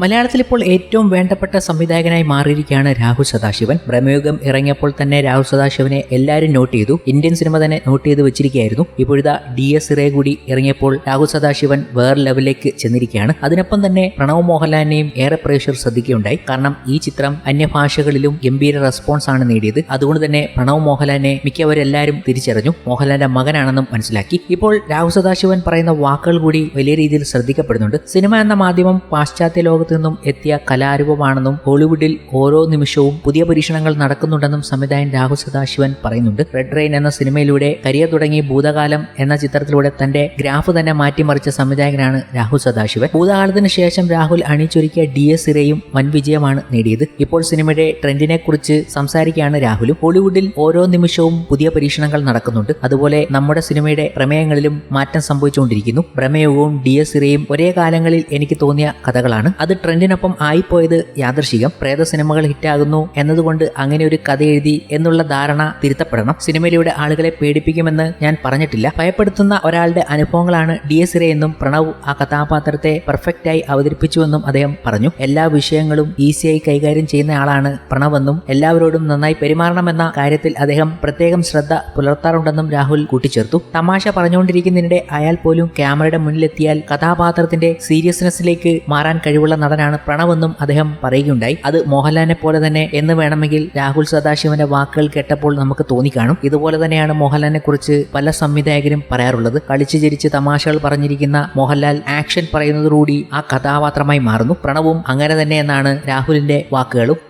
മലയാളത്തിൽ ഇപ്പോൾ ഏറ്റവും വേണ്ടപ്പെട്ട സംവിധായകനായി മാറിയിരിക്കുകയാണ് രാഹുൽ സദാശിവൻ. ബ്രഹ്മയുഗം ഇറങ്ങിയപ്പോൾ തന്നെ രാഹുൽ സദാശിവനെ എല്ലാവരും നോട്ട് ചെയ്തു. ഇന്ത്യൻ സിനിമ തന്നെ നോട്ട് ചെയ്ത് വെച്ചിരിക്കുകയായിരുന്നു. ഇപ്പോഴത്തെ ഡി എസ് ഇറേ കൂടി ഇറങ്ങിയപ്പോൾ രാഹുൽ സദാശിവൻ വേറെ ലെവലിലേക്ക് ചെന്നിരിക്കുകയാണ്. അതിനൊപ്പം തന്നെ പ്രണവ് മോഹൻലാലിനെയും ഏറെ പ്രേക്ഷകർ ശ്രദ്ധിക്കുകയുണ്ടായി. കാരണം ഈ ചിത്രം അന്യഭാഷകളിലും ഗംഭീര റെസ്പോൺസ് ആണ് നേടിയത്. അതുകൊണ്ട് തന്നെ പ്രണവ് മോഹൻലാലിനെ മിക്കവരെല്ലാവരും തിരിച്ചറിഞ്ഞു. മോഹൻലാലിന്റെ മകനാണെന്നും മനസ്സിലാക്കി. ഇപ്പോൾ രാഹുൽ സദാശിവൻ പറയുന്ന വാക്കുകൾ കൂടി വലിയ രീതിയിൽ ശ്രദ്ധിക്കപ്പെടുന്നുണ്ട്. സിനിമ എന്ന മാധ്യമം പാശ്ചാത്യ ലോകത്ത് നിന്നും എത്തിയ കലാരൂപമാണെന്നും ഹോളിവുഡിൽ ഓരോ നിമിഷവും പുതിയ പരീക്ഷണങ്ങൾ നടക്കുന്നുണ്ടെന്നും സംവിധായകൻ രാഹുൽ സദാശിവൻ പറയുന്നുണ്ട്. റെഡ് റെയിൻ എന്ന സിനിമയിലൂടെ കരിയർ തുടങ്ങി ഭൂതകാലം എന്ന ചിത്രത്തിലൂടെ തന്റെ ഗ്രാഫ് തന്നെ മാറ്റിമറിച്ച സംവിധായകനാണ് രാഹുൽ സദാശിവൻ. ഭൂതകാലത്തിന് ശേഷം രാഹുൽ അണിച്ചൊരുക്കിയ ഡി എസ് ഇരയും വൻ വിജയമാണ് നേടിയത്. ഇപ്പോൾ സിനിമയുടെ ട്രെൻഡിനെ കുറിച്ച് സംസാരിക്കുകയാണ് രാഹുലും. ഹോളിവുഡിൽ ഓരോ നിമിഷവും പുതിയ പരീക്ഷണങ്ങൾ നടക്കുന്നുണ്ട്. അതുപോലെ നമ്മുടെ സിനിമയുടെ പ്രമേയങ്ങളിലും മാറ്റം സംഭവിച്ചുകൊണ്ടിരിക്കുന്നു. പ്രമേയവും ഡി എസ് ഇരയും ഒരേ കാലങ്ങളിൽ എനിക്ക് തോന്നിയ കഥകളാണ്. അത് ട്രെൻഡിനൊപ്പം ആയിപ്പോയത് യാദർശികം പ്രേത സിനിമകൾ ഹിറ്റാകുന്നു എന്നതുകൊണ്ട് അങ്ങനെ ഒരു കഥ എഴുതി എന്നുള്ള ധാരണ തിരുത്തപ്പെടണം. സിനിമയിലൂടെ ആളുകളെ പേടിപ്പിക്കുമെന്ന് ഞാൻ പറഞ്ഞിട്ടില്ല. ഭയപ്പെടുത്തുന്ന ഒരാളുടെ അനുഭവങ്ങളാണ് ഡി എസ് എന്നും പ്രണവ് ആ കഥാപാത്രത്തെ പെർഫെക്റ്റായി അവതരിപ്പിച്ചുവെന്നും അദ്ദേഹം പറഞ്ഞു. എല്ലാ വിഷയങ്ങളും ഈസിയായി കൈകാര്യം ചെയ്യുന്ന ആളാണ് പ്രണവെന്നും എല്ലാവരോടും നന്നായി പെരുമാറണമെന്ന കാര്യത്തിൽ അദ്ദേഹം പ്രത്യേകം ശ്രദ്ധ പുലർത്താറുണ്ടെന്നും രാഹുൽ കൂട്ടിച്ചേർത്തു. തമാശ പറഞ്ഞുകൊണ്ടിരിക്കുന്നതിനിടെ അയാൾ പോലും ക്യാമറയുടെ മുന്നിലെത്തിയാൽ കഥാപാത്രത്തിന്റെ സീരിയസ്നെസ്സിലേക്ക് മാറാൻ കഴിവുള്ള നടനാണ് പ്രണവെന്നും അദ്ദേഹം പറയുകയുണ്ടായി. അത് മോഹൻലാലിനെ പോലെ തന്നെ എന്ന് വേണമെങ്കിൽ രാഹുൽ സദാശിവന്റെ വാക്കുകൾ കേട്ടപ്പോൾ നമുക്ക് തോന്നിക്കാണും. ഇതുപോലെ തന്നെയാണ് മോഹൻലാലിനെ കുറിച്ച് പല സംവിധായകരും പറയാറുള്ളത്. കളിച്ചു ചിരിച്ച് തമാശകൾ പറഞ്ഞിരിക്കുന്ന മോഹൻലാൽ ആക്ഷൻ പറയുന്നതോടുകൂടി ആ കഥാപാത്രമായി മാറുന്നു. പ്രണവും അങ്ങനെ തന്നെ എന്നാണ് രാഹുലിന്റെ വാക്കുകളും.